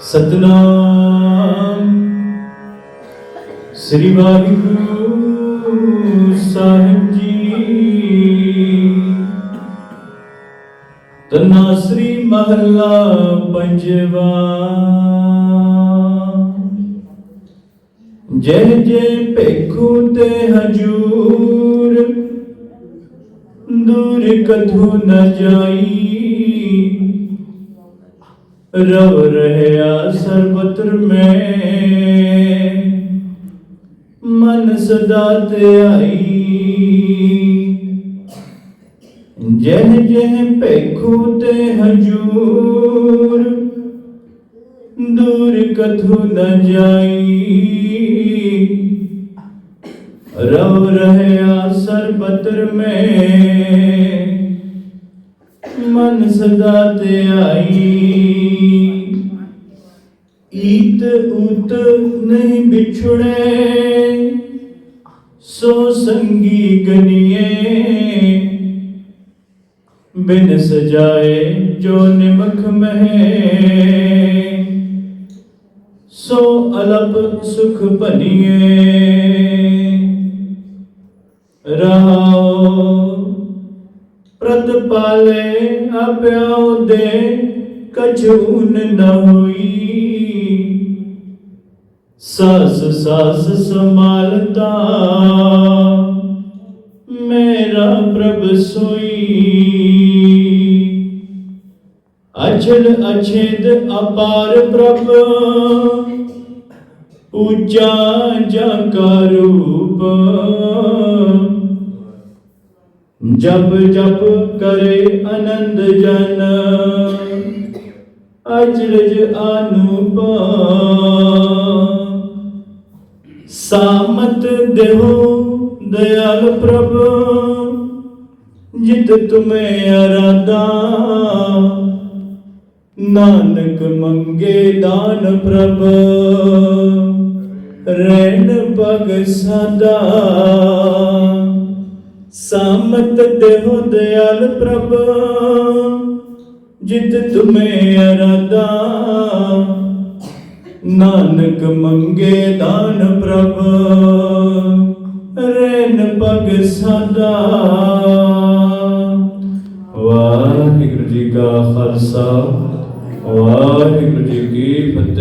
ਸਤਨਾਮ। ਸ੍ਰੀ ਵਾਹਿਗੁਰੂ ਸਾਹਿਬ ਜੀ। ਤਨਾਸਰੀ ਮਹੱਲਾ ਪੰਜਵਾ। ਜੈ ਜੈ ਭੇਖੂ ਤੇ ਹਜੂਰ, ਦੂਰ ਕਥੂ ਨ ਜਾਈ। ਰਵ ਰਹਿਆ ਸਰਬਤਰ ਮੈਂ। ਮਨ ਸਦਾ ਧਿਆਈ ਜਹ ਜਹ ਭੇਖੂ ਤੇ ਹਜੂਰ, ਦੂਰ ਕਥੂ ਨ ਜਾਈ। ਰਵ ਰਹਿਆ ਸਰਬਤਰ ਮੈਂ। रतन सदा ते आई ईत ऊत नहीं बिछुड़े सो संगी गनिए बिन सजाए, जो निमख में सो अलप सुख बनिए रहा ਪ੍ਰਤ ਪਾਲੇ ਆਪਿਓ ਦੇ ਕਛੂਨ ਨ ਹੋਈ। ਸਾਸ ਸਾਸ ਸਮਾਲਤਾ ਮੇਰਾ ਪ੍ਰਭ ਸੋਈ। ਅਛਲ ਅਛੇਦ ਅਪਾਰ ਪ੍ਰਭ, ਪੂਜਾ ਜਾਂ ਕਾ ਜਪ ਜਪ ਕਰੇ ਆਨੰਦ ਜਨ। ਅਚਰਜ ਅਨੂਪ ਸਾਮਤ ਦੇਹੋ ਦਇਆਲ ਪ੍ਰਭ। ਜਿਤ ਤੁਮੇ ਅਰਾਦਾ ਨਾਨਕ ਮੰਗੇ ਦਾਨ ਪ੍ਰਭ। ਰਹਿਣ ਪਗ ਸਦਾ ਸਾਮਤ ਦੇਹੋ ਦਇਆਲ ਪ੍ਰਭ, ਜਿਤ ਤੁਮੇ ਅਰਾਦਾ ਨਾਨਕ ਮੰਗੇ ਦਾਨ ਪ੍ਰਭ ਰਹਿਣ ਪਗ ਸਦਾ ਵਾਹਿਗੁਰੂ ਜੀ ਕਾ ਖਾਲਸਾ, ਵਾਹਿਗੁਰੂ ਜੀ ਕੀ ਫਤਿਹ।